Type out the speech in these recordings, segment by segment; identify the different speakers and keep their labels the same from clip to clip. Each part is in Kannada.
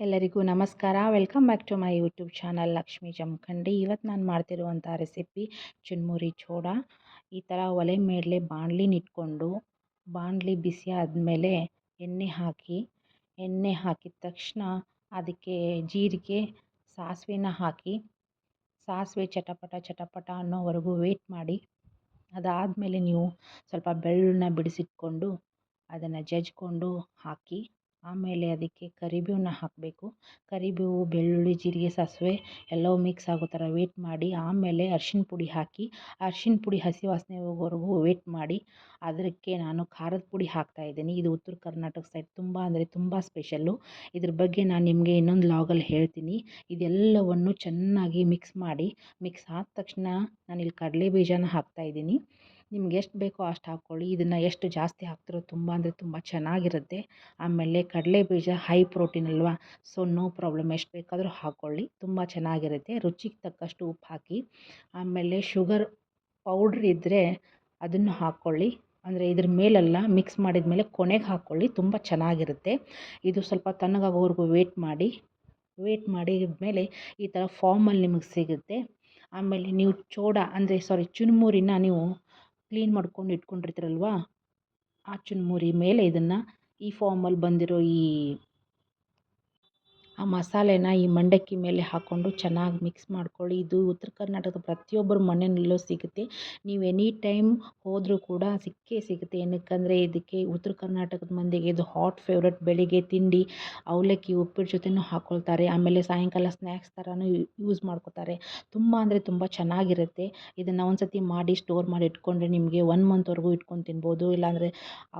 Speaker 1: ಎಲ್ಲರಿಗೂ ನಮಸ್ಕಾರ. Welcome back to my YouTube channel Lakshmi Jamakhandi. ಇವತ್ತು ನಾನು ಮಾಡ್ತಿರುವಂಥ ರೆಸಿಪಿ ಚುನ್ಮುರಿ ಚೋಡ ಈ ಥರ ಒಲೆ ಮೇಲೆ ಬಾಣಲಿನಿಟ್ಕೊಂಡು ಬಾಣಲಿ ಬಿಸಿ ಆದಮೇಲೆ ಎಣ್ಣೆ ಹಾಕಿ, ಎಣ್ಣೆ ಹಾಕಿದ ತಕ್ಷಣ ಅದಕ್ಕೆ ಜೀರಿಗೆ, ಸಾಸಿವೆನ ಹಾಕಿ, ಸಾಸಿವೆ ಚಟಪಟ ಚಟಪಟ ಅನ್ನೋವರೆಗೂ ವೇಟ್ ಮಾಡಿ. ಅದಾದಮೇಲೆ ನೀವು ಸ್ವಲ್ಪ ಬೆಳ್ಳುಳ್ಳನ್ನ ಬಿಡಿಸಿಟ್ಕೊಂಡು ಅದನ್ನು ಜಜ್ಕೊಂಡು ಹಾಕಿ ಆಮೇಲೆ ಅದಕ್ಕೆ ಕರಿಬೇವನ್ನ ಹಾಕಬೇಕು. ಕರಿಬೇವು, ಬೆಳ್ಳುಳ್ಳಿ, ಜೀರಿಗೆ, ಸಾಸಿವೆ ಎಲ್ಲವೂ ಮಿಕ್ಸ್ ಆಗೋ ಥರ ವೇಟ್ ಮಾಡಿ. ಆಮೇಲೆ ಅರ್ಶಿಣ ಪುಡಿ ಹಾಕಿ, ಅರ್ಶಿಣ ಪುಡಿ ಹಸಿ ವಾಸನೆ ಹೋಗೋವರೆಗೂ ವೇಟ್ ಮಾಡಿ. ಅದಕ್ಕೆ ನಾನು ಖಾರದ ಪುಡಿ ಹಾಕ್ತಾಯಿದ್ದೀನಿ ಇದು ಉತ್ತರ ಕರ್ನಾಟಕ ಸೈಡ್ ತುಂಬ ಅಂದರೆ ತುಂಬ ಸ್ಪೆಷಲ್ಲು ಇದ್ರ ಬಗ್ಗೆ ನಾನು ನಿಮಗೆ ಇನ್ನೊಂದು ಲಾಗಲ್ಲಿ ಹೇಳ್ತೀನಿ. ಇದೆಲ್ಲವನ್ನು ಚೆನ್ನಾಗಿ ಮಿಕ್ಸ್ ಮಾಡಿ. ಮಿಕ್ಸ್ ಆದ ತಕ್ಷಣ ನಾನಿಲ್ಲಿ ಕಡಲೆ ಬೀಜನ ಹಾಕ್ತಾಯಿದ್ದೀನಿ ನಿಮ್ಗೆ ಎಷ್ಟು ಬೇಕೋ ಅಷ್ಟು ಹಾಕ್ಕೊಳ್ಳಿ. ಇದನ್ನು ಎಷ್ಟು ಜಾಸ್ತಿ ಹಾಕ್ತಿರೋ ತುಂಬ ಅಂದರೆ ತುಂಬ ಚೆನ್ನಾಗಿರುತ್ತೆ. ಆಮೇಲೆ ಕಡಲೆ ಬೀಜ ಹೈ ಪ್ರೋಟೀನ್ ಅಲ್ವಾ? ಸೊ ನೋ ಪ್ರಾಬ್ಲಮ್ ಎಷ್ಟು ಬೇಕಾದರೂ ಹಾಕ್ಕೊಳ್ಳಿ. ತುಂಬ ಚೆನ್ನಾಗಿರುತ್ತೆ. ರುಚಿಗೆ ತಕ್ಕಷ್ಟು ಉಪ್ಪು ಹಾಕಿ, ಆಮೇಲೆ ಶುಗರ್ ಪೌಡ್ರ್ ಇದ್ದರೆ ಅದನ್ನು ಹಾಕ್ಕೊಳ್ಳಿ. ಅಂದರೆ ಇದ್ರ ಮೇಲೆಲ್ಲ ಮಿಕ್ಸ್ ಮಾಡಿದ ಮೇಲೆ ಕೊನೆಗೆ ಹಾಕ್ಕೊಳ್ಳಿ. ತುಂಬ ಚೆನ್ನಾಗಿರುತ್ತೆ. ಇದು ಸ್ವಲ್ಪ ತಣ್ಣಗಾಗೋವರೆಗೂ ವೇಟ್ ಮಾಡಿ ವೇಟ್ ಮಾಡಿದ ಮೇಲೆ ಈ ಥರ ಫಾರ್ಮಲ್ಲಿ ನಿಮಗೆ ಸಿಗುತ್ತೆ. ಆಮೇಲೆ ನೀವು ಚೋಡ ಅಂದರೆ ಸಾರಿ ಚುರುಮುರಿನ ನೀವು ಕ್ಲೀನ್ ಮಾಡ್ಕೊಂಡು ಇಟ್ಕೊಂಡಿರ್ತೀರಲ್ವಾ? ಆ ಚುರುಮುರಿ ಮೇಲೆ ಇದನ್ನು ಈ ಫಾರ್ಮಲ್ಲಿ ಬಂದಿರೋ ಈ ಆ ಮಸಾಲೆನ ಈ ಮಂಡಕ್ಕಿ ಮೇಲೆ ಹಾಕ್ಕೊಂಡು ಚೆನ್ನಾಗಿ ಮಿಕ್ಸ್ ಮಾಡ್ಕೊಳ್ಳಿ. ಇದು ಉತ್ತರ ಕರ್ನಾಟಕದ ಪ್ರತಿಯೊಬ್ಬರ ಮನೆಯಲ್ಲೂ ಸಿಗುತ್ತೆ. ನೀವು ಎನಿ ಟೈಮ್ ಹೋದರೂ ಕೂಡ ಸಿಕ್ಕೇ ಸಿಗುತ್ತೆ. ಏನಕ್ಕಂದರೆ ಇದಕ್ಕೆ ಉತ್ತರ ಕರ್ನಾಟಕದ ಮಂದಿಗೆ ಇದು ಹಾಟ್ ಫೇವ್ರೆಟ್ ಬೆಳಿಗ್ಗೆ ತಿಂಡಿ, ಅವಲಕ್ಕಿ, ಉಪ್ಪಿಟ್ಟು ಜೊತೆನೂ ಹಾಕ್ಕೊಳ್ತಾರೆ ಆಮೇಲೆ ಸಾಯಂಕಾಲ ಸ್ನ್ಯಾಕ್ಸ್ ಥರನೂ ಯೂಸ್ ಮಾಡ್ಕೊತಾರೆ ತುಂಬ ಅಂದರೆ ತುಂಬ ಚೆನ್ನಾಗಿರುತ್ತೆ. ಇದನ್ನು ಒಂದು ಸತಿ ಮಾಡಿ ಸ್ಟೋರ್ ಮಾಡಿ ಇಟ್ಕೊಂಡ್ರೆ ನಿಮಗೆ ಒನ್ ಮಂತ್ವರೆಗೂ ಇಟ್ಕೊಂಡು ತಿನ್ಬೋದು. ಇಲ್ಲಾಂದರೆ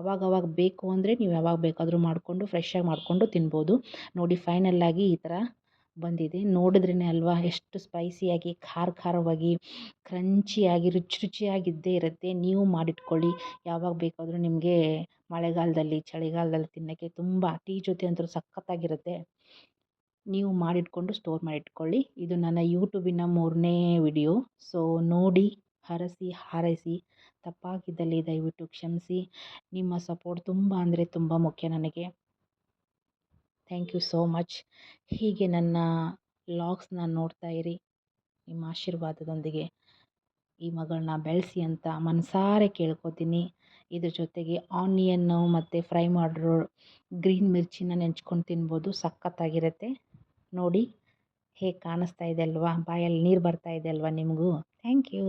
Speaker 1: ಅವಾಗವಾಗ ಬೇಕು ಅಂದರೆ ನೀವು ಯಾವಾಗ ಬೇಕಾದರೂ ಮಾಡಿಕೊಂಡು ಫ್ರೆಶ್ಶಾಗಿ ಮಾಡಿಕೊಂಡು ತಿನ್ಬೋದು. ನೋಡಿ ಫೈನಲ್ ಆಗಿ ಈ ಥರ ಬಂದಿದೆ. ನೋಡಿದ್ರೇ ಅಲ್ವಾ, ಎಷ್ಟು ಸ್ಪೈಸಿಯಾಗಿ, ಖಾರ ಖಾರವಾಗಿ, ಕ್ರಂಚಿಯಾಗಿ, ರುಚಿ ರುಚಿಯಾಗಿದ್ದೇ ಇರುತ್ತೆ. ನೀವು ಮಾಡಿಟ್ಕೊಳ್ಳಿ. ಯಾವಾಗ ಬೇಕಾದರೂ ನಿಮಗೆ ಮಳೆಗಾಲದಲ್ಲಿ, ಚಳಿಗಾಲದಲ್ಲಿ ತಿನ್ನೋಕ್ಕೆ ತುಂಬ, ಟೀ ಜೊತೆ ಅಂತೂ ಸಖತ್ತಾಗಿರುತ್ತೆ. ನೀವು ಮಾಡಿಟ್ಕೊಂಡು ಸ್ಟೋರ್ ಮಾಡಿಟ್ಕೊಳ್ಳಿ. ಇದು ನನ್ನ ಯೂಟ್ಯೂಬಿನ ಮೂರನೇ ವಿಡಿಯೋ. ಸೊ, ನೋಡಿ, ಹರಸಿ, ಹಾರೈಸಿ, ತಪ್ಪಾಗಿದ್ದಲ್ಲಿ ದಯವಿಟ್ಟು ಕ್ಷಮಿಸಿ. ನಿಮ್ಮ ಸಪೋರ್ಟ್ ತುಂಬ ಅಂದರೆ ತುಂಬ ಮುಖ್ಯ ನನಗೆ. Thank you so much. ಹೀಗೆ ನನ್ನ ಲಾಗ್ಸ್ನ ನೋಡ್ತಾ ಇರಿ. ನಿಮ್ಮ ಆಶೀರ್ವಾದದೊಂದಿಗೆ ಈ ಮಗಳನ್ನ ಬೆಳೆಸಿ ಅಂತ ಮನಸಾರೆ ಕೇಳ್ಕೊತೀನಿ. ಇದ್ರ ಜೊತೆಗೆ ಆನಿಯನ್ನು ಮತ್ತು ಫ್ರೈ ಮಾಡಿರೋ ಗ್ರೀನ್ ಮಿರ್ಚಿನ ನೆಂಚ್ಕೊಂಡು ತಿನ್ಬೋದು. ಸಖತ್ತಾಗಿರುತ್ತೆ. ನೋಡಿ ಹೇಗೆ ಕಾಣಿಸ್ತಾ ಇದೆ ಅಲ್ವಾ? ಬಾಯಲ್ಲಿ ನೀರು ಬರ್ತಾ ಇದೆ ಅಲ್ವಾ ನಿಮಗೂ? Thank you.